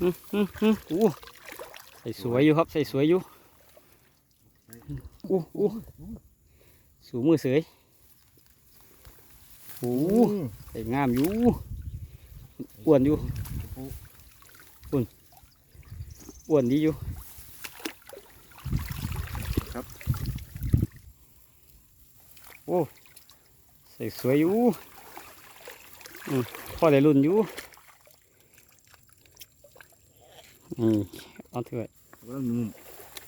อืมอืมอืมอู้ใส่สวยอยู่ครับใส่สวยอยู่อู้อู้สูมือเสยโอ้ใส่งามอยู่อ้วนอยู่อ้วนอ้วนดีอยู่ครับโอ้ใส่สวยอยู่อืมพอได้รุ่นอยู่ นี่เอาเถอะว่าหนุ่ม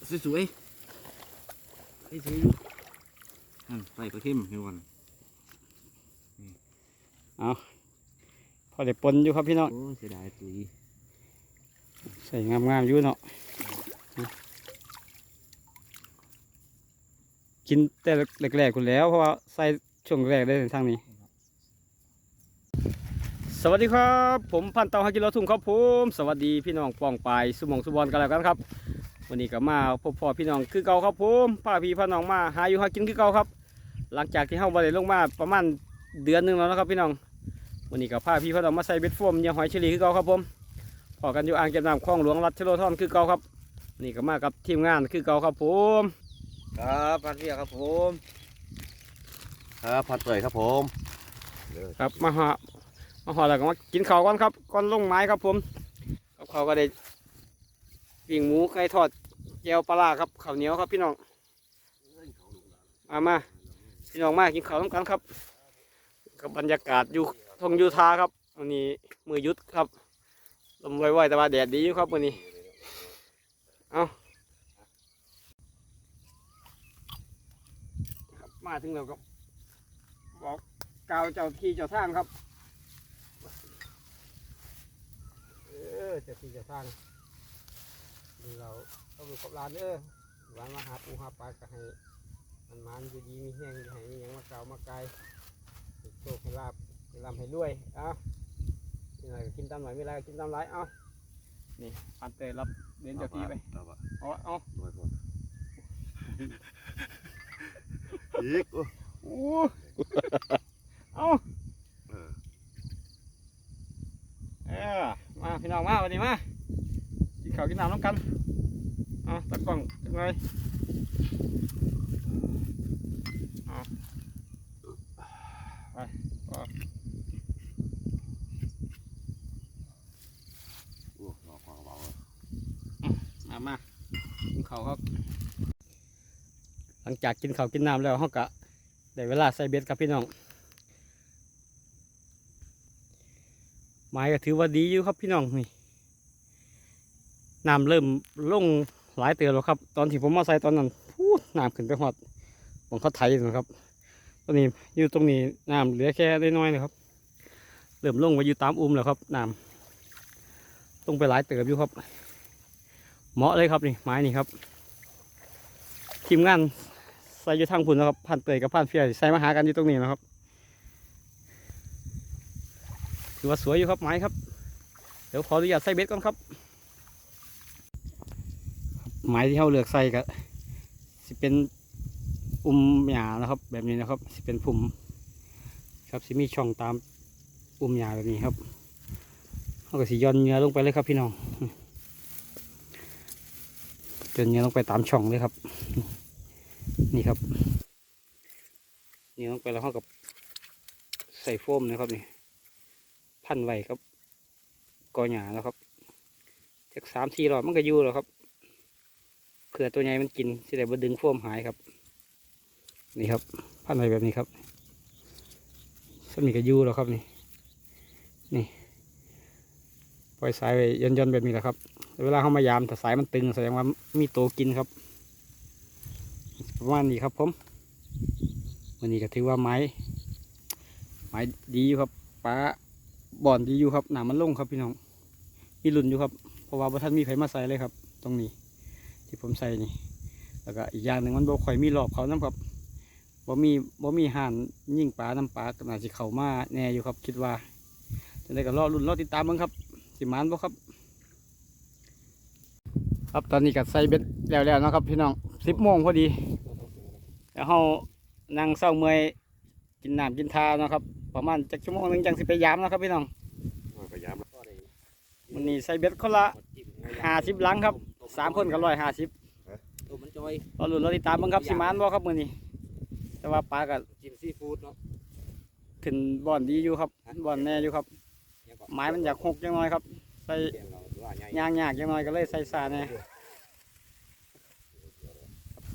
สวยๆสวยๆอยู่อะใส่ปลาเค็มเดี๋ยวก่อนพอได้ปนอยู่ครับพี่น้องโอ้เสียดายปุ๋ยใส่งามๆอยู่เนาะกินแต่แรกๆคุณแล้วเพราะว่าใส่ช่วงแรกได้ทางนี้ สวัสดีครับ ผมพันเตาฮักกิโลทุ่งครับผมสวัสดีพี่น้องปองปายสุหมองสุบอลกันแล้วกันครับวันนี้ก็มาพบพ่อพี่น้องคือเก่าครับผมพาพี่พาน้องมาหาอยู่หากินคือเก่าครับ หลังจากที่เฮาบ่ได้ลงมาประมาณเดือนหนึงแล้วนะครับพี่น้องวันนี้ก็พาพี่พาน้องมาใส่เบ็ดโฟมเหยาหอยเชอรี่คือเก่าครับผมพอกันอยู่อ่างเก็บน้ำคลองหลวงรัชโลธรคือเก่าครับนี่ก็มากับทีมงานคือเก่าครับผม ครับพัดเรียครับผม ครับพัดเตยครับผมครับมาหา มาหอแล้วก็มากินข้าวก่อนครับก่อนลงไม้ครับผมกับข้าวก็ได้ปิ้งหมูไก่ทอดแจวปลาครับข้าวเหนียวครับพี่น้องมามาพี่น้องมากินข้าวต้องกันครับ กับบรรยากาศอยู่ทงยูทาครับวันนี้มือยุดครับลมไวๆแต่ว่าแดดดีอยู่ครับวันนี้เอามาถึงแล้วก็บอกกล่าวเจ้าที่เจ้าทางครับ ออเจ้าที่เจ้าทางดูเราต้องอยู่กับร้านเด้อร้านมาหาปูหาปลาก็ให้มันมันอยู่ดีมีแห้งอยู่ให้มีหยังมาเก่ามาไกลให้โชคให้ลาบให้ลำให้รวยเอามีอะไรก็กินตามหน่อยมีอะไรก็กินตามหลายเอานี่พันเตยรับเดินเจ้าที่ไปเอาวะเอาอีกโอ้เอาเออเออมา พี่น้องมาวันนี้มากินข้าวกินน้ำน้ำกันเอาตะกล้องจังไงอ้รอมเบามามากินข้าวครับ หลังจากกินข้าวกินน้ำแล้วเขากะได้เวลาใส่เบ็ดครับพี่น้อง ไม้ก็ถือว่าดีอยู่ครับพี่น้องนี่น้ำเริ่มลงหลายเตือนแล้วครับ ตอนที่ผมมาใส่ตอนนั้นพูดน้ำขึ้นไปหอดผมเขาไถนะครับ ตอนนี้อยู่ตรงนี้น้ำเหลือแค่ได้น้อยนะครับ เริ่มลงไปอยู่ตามอุ้มแล้วครับน้ำลงไปหลายเติบอยู่ครับ เหมาะเลยครับนี่ไม้นี่ครับทีมงานใส่อยู่ทางพุ่นนะครับพันเตยกับพันเฟียใส่มาหากันอยู่ตรงนี้นะครับือว่าสวยอยู่ครับไม้ครับ เดี๋ยวขออนุญาตใส่เบ็ดก่อนครับ ไม้ที่เขาเลือกใส่ก็สิเป็นอุ้มหญ้านะครับ แบบนี้นะครับสิเป็นพุ่มครับสิมีช่องตามอุ้มหญ้าแบบนี้ครับเขาก็สิย่อนเนื้อลงไปเลยครับพี่น้องจนเนี้ยต้องไปตามช่องเลยครับ นี่ครับเนี่ต้อลงไปแล้วเขากับใส่โฟมนะครับนี่ พันไว้ครับกอหยาแล้วครับจากสามสี่รอบมันก็อยู่แล้วครับเผื่อตัวใหญ่มันกินสิได้บดึงโฟมหายครับ นี่ครับ พันไว้แบบนี้ครับสมีก็อยู่แล้วครับนี่ นี่ปล่อยสายไว้ย่อนๆแบบนี้แหละครับ เวลาเขามายามถ้าสายมันตึงแสดงว่ามีโตวกินครับประมาณนี้ครับผมวันนี้ก็ถือว่าไม้ ไม้ดีอยู่ครับป้า บ่อนดีอยู่ครับหนามันลงครับพี่น้องมีรุ่นอยู่ครับเพราะว่าพระท่านมีไผมาใส่เลยครับ ตรงนี้ ที่ผมใส่นี่ แล้วก็อีกอย่างหนึ่งมันบ่ค่อยมีรอบเขาน้ำครับบ่มีบ่มีห่านยิ่งปลาน้ำปลาก็น่าจะเขามาแน่อยู่ครับ คิดว่าจะได้ก็รอรุ่นรอติดตามมั้งครับ สิมานบ่ครับ ครับตอนนี้ก็ใส่เบ็ดแล้วๆเนะครับ พี่น้องสิบโมงพอดีแล้วเฮานั่งเศร้าเมื่อยกินน้ำกินทานะครับ ประมาณจักชั่วโมงหนึงจังสิไปยามเนาะครับพี่น้องพยายามแล้วมื้วันนี้ใส่เบ็ดคนละห้าสิบลังครับสามคนก็ร้อยห้าสิบตัวมันจอยรอลุ้นรอติดตามเบ้างครับสิมานบ่ครับมื้อนี้แต่ว่าปลาก็กินซีฟู้ดเนาะขึ้นบ่อนดีอยู่ครับบ่อนแน่อยู่ครับไม้มันอยากหกจังน้อยครับใส่เสียงเราว่าใหญ่ยางยากจังน้อยก็เลยใส่ซาแน่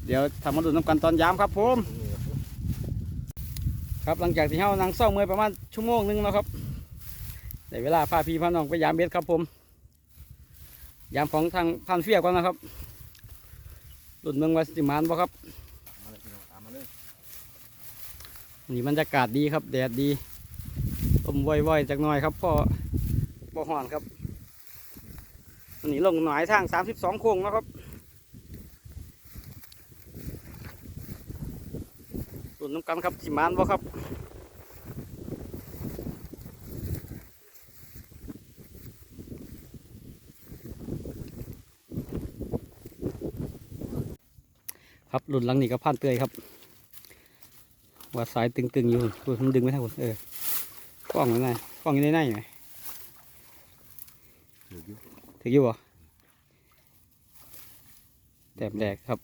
เดี๋ยวทำมาดูน้ำกันตอนยามครับผม ครับหลังจากที่เฮานั่งเศร้าเมื่อยประมาณชั่วโมงหนึงแล้วครับได้เวลาพาพี่พาน้องไปยามเบ็ดครับผม ยามของทางพันเฟียก่อนนะครับรุ่นเมืองวาสิมานบ่ครับนี่บรรยากาศดีครับแดดดีลมว่อยๆจากหน่อยครับพ่อบ่ห่อนครับนนี้ลงหน่อยทางสามสิบสองโค้งแล้วครับ ตุนน้ำกันครับสิมานบ่ครับครับหลุดหลังนี่ก็ผ่านเตยครับว่าสายตึงๆอยู่พูดมันดึงไม่ทันคุณเออกล้องอยู่ไหนกล้องอยู่ในในไหมถืออยู่ถืออยู่บ่แต้มแรกครับ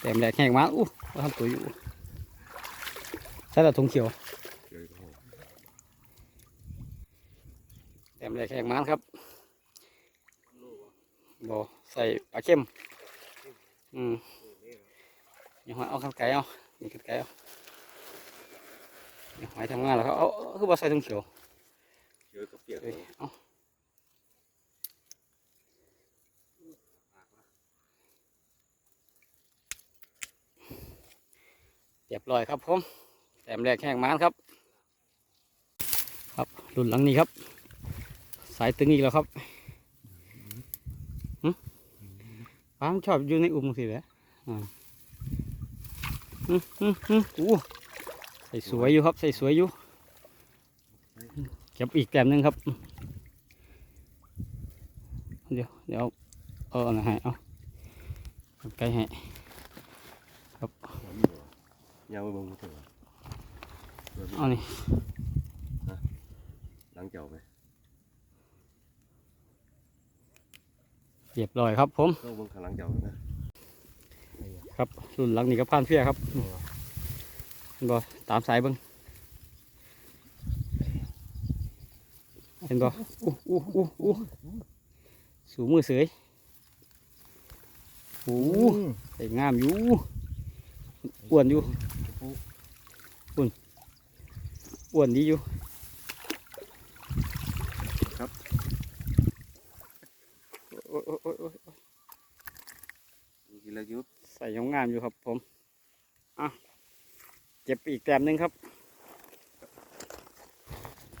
แต้มแรกแหงมาอู้ว่าทำตัวอยู่ ช่แล้วทงเขียวเดี๋ยวเขาแต้มแรกแห้งมาครับบ่ใส่ปลาเข้มอืมอย่าหอยเอาขันไก่เอานี่ขันไก่เอาอย่าหอยทำงานแล้วเขาเอาเอาคือบ่ใส่ทงเขียวเจอกับเปียกเอ้ยเอาเรียบร้อยครับผมแต้มแรกแห้งมานครับ ครับรุ่นหลังนี้ครับ สายตึงอีกแล้วครับหึป้ามนชอบอยู่ในอุ้มสิแหละอ่าหึหึหึอู้ใส่สวยอยู่ครับ ใส่สวยอยู่เก็บอีกแต้มหนึงครับ เดี๋ยวเดี๋ยวเอาอันนั้นให้เอาเอาไก่ให้ยาวไปบงเถอ เอานี่หลังเจ้าไปเรียบร้อยครับผมต้องบงข้างหลังเจ้านะครับรุ่นหลังนี่ก็ผ่านเพียครับเห็นบ่ตามสายเบิ้งเห็นบ่อู้อู้อู้อู้สูมือเสยโอ้ใส่งามอยู่อ้วนอยู่อ้วน ดีอยู่โอ้ยโอ้ยโอ้ยโอ้ยกินแล้วยุบใส่งามๆอยู่ครับผมอะเก็บอีกแต้มหนึงครับ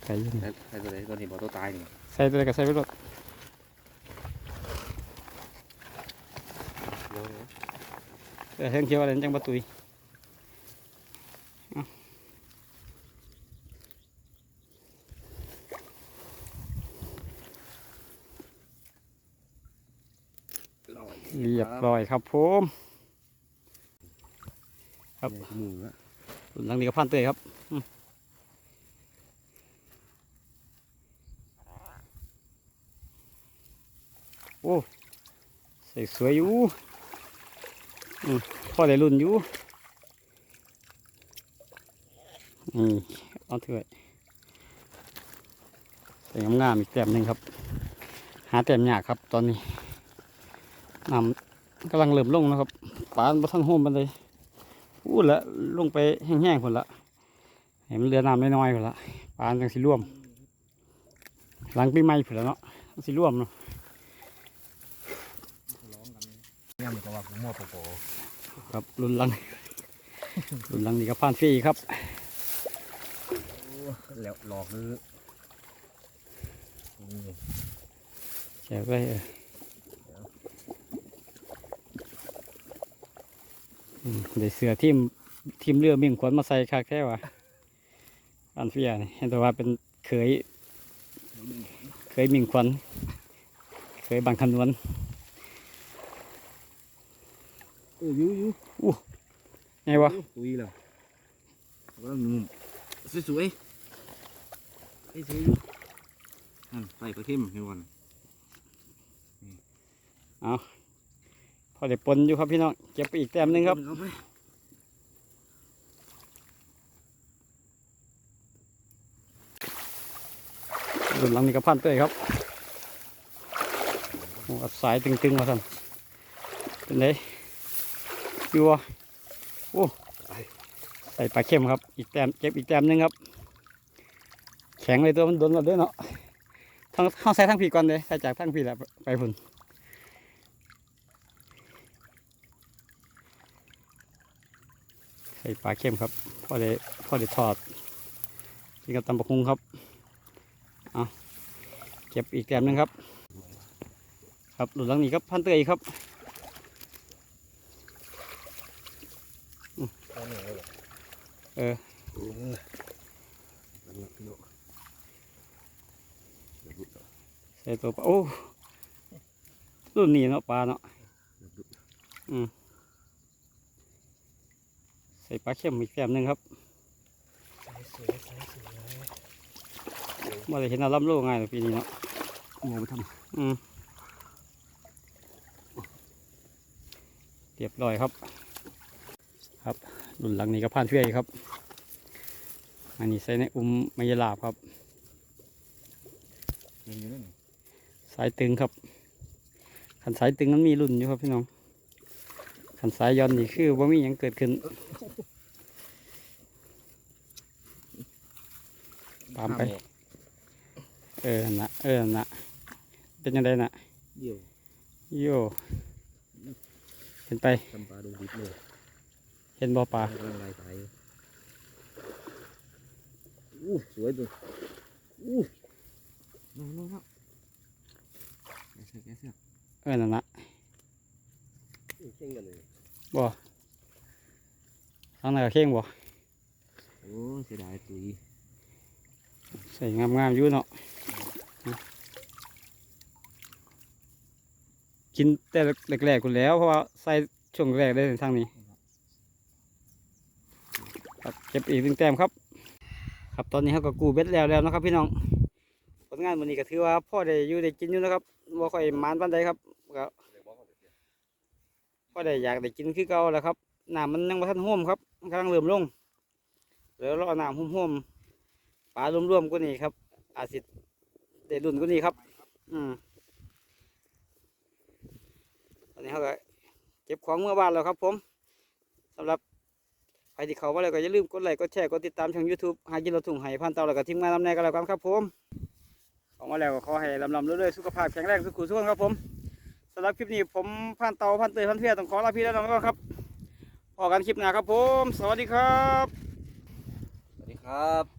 ใส่อยู่นี่ใครตัวไหนตัวนี้บอกตัวตายนี่ใส่ตัวใดก็ใส่ไปรถเออเฮงเขียวอะไรจังประตุยเอาเรีย บร้อยครับผมครับมือละหลังนี้ก็พันเตยครับโอ้ใส่สวยอยู่อืมพอได้รุ่นอยู่นี่เอาเถอะใส่งามๆอีกแต้มหนึ่งครับ หาแต้มยากครับตอนนี้นำ กำลังเริ่มลงนะครับปานบะทันโฮมมันเลยพูดละลงไปแห้งๆผลละเห็นมันเรือน้ำน้อยๆผลละปลาจังสิร่วม หลังปีใหม่ผลละเนาะจังสิร่วมเนาะย่ำกับว่าผมมอโปโปครับรุ่นหลังรุ่นหลังนี่ก็ผ่านฟรีครับแล้วหลอกหรือแชร์ไปเออ อืมได้เสือทีมทีมเรือเมียงขวัญมาใส่คักแค่ว่าอันเฟียนี่เห็นแต่ว่าเป็นเคย เคยเมียงขวัญเคยบางขนวนเออยูยูไงวะตุยแล้วก็งุ่มสวยๆไอ้สวยอยู่นั่นไปประเข้มเห็นวันเอา พอได้ปนอยู่ครับพี่น้องเก็บไปอีกแต้มหนึงครับเอาไปรุ่นหลังนี้ก็พันเตยครับอัดสายตึงๆมาท่านเป็นไงอยู่วะโอ้ใส่ปลาเค็มครับ อีกแต้มเก็บอีกแต้มหนึงครับ แข็งเลยตัวมันโดนหมดด้วยเนาะทั้งข้าใส่ทั้งผีก่อนเลยใส่จากทั้งผีแหละไปพุ่น ส่ปลาเค็มครับพ่อได้พ่อได้ทอดกินกับตำบักุงครับเอาเก็บอีกแต้มหนึงครับ ครับหลุดลังนี้ครับพันเตยครับเออใส่ตัวปลาโอ้รุ่นนี้เนาะปลาเนาะเดี๋ยวดู ใส่ปลาเค็มอีกแต้มหนึงครับใส่สวยใส่สวยเมื่อไรเห็นเอาล้ำโลง่ายเลยปีนี้เนาะงงไปทอืมเรียบร้อยครับ ครับหลุนหลังนี้ก็ผ่านเชื่อยครับ อันนี้ใส่ในอุ้มมายาลาบครับำยังอยู่นั่นนี่สายตึงครับขันสายตึงนั้นมีรุ่นอยู่ครับพี่น้อง ขันสายย้อนนี่คือว่ามีหยังเกิดขึ้น ตามไป เออนั่นนะเออนั่นนะเป็นยังไงน่ะเดี่ยวโยเห็นไป ทำปลาดงดิบเลยเห็นบ่อปลา กำลังลายสายอู้สวยตัวอู้น้องน้องน้องแกเสือกแกเสือกเออนั่นนะ เข่งกันเลยบ่ทางไหนก็เข่งบ่โอ้เสียดายตุยใส่งามๆอยู่เนาะกินแต่แรกๆกูแล้ว เพราะว่าใส่ช่วงแรกได้ทางนี้ครับเก็บอีกหนึ่งแต้มครับ ครับตอนนี้เขาก็กู้เบ็ดแล้วแล้วนะครับ พี่น้องผลงานวันนี้ก็ถือว่าพ่อได้อยู่ได้กินอยู่นะครับบ่ค่อยหมานปานใดครับก็ พ่อได้อยากได้กินคือเก่าแล้วครับน้ำมันยังบ่ทันห่มครับมันกำลังเริ่มลงเดี๋ยวรอน้ำห่มๆปลารวมๆกว่านี้ครับ อาจสิได้รุ่นกว่านี้ครับ อืมตอนนี้เขาก็เก็บของเมื่อบ้านแล้วครับ ผมสำหรับใครที่เขามาแล้วก็อย่าลืมกดไลค์กดแชร์กดติดตามช่อง YouTube หากินเราถุงไห้พันเตาแล้วก็ทีมงานลำแนกันแล้วกันครับผมออกมาแล้วก็ขอให้ลำลำเรื่อยๆสุขภาพแข็งแรงสุขุสุขครับผมำหรับคลิปนี้ผมพันเตาพันเตยพันเพียต้องขอลาพี่แล้วน้องก็ครับออกันคลิปหน้าครับผม สวัสดีครับ สวัสดีครับ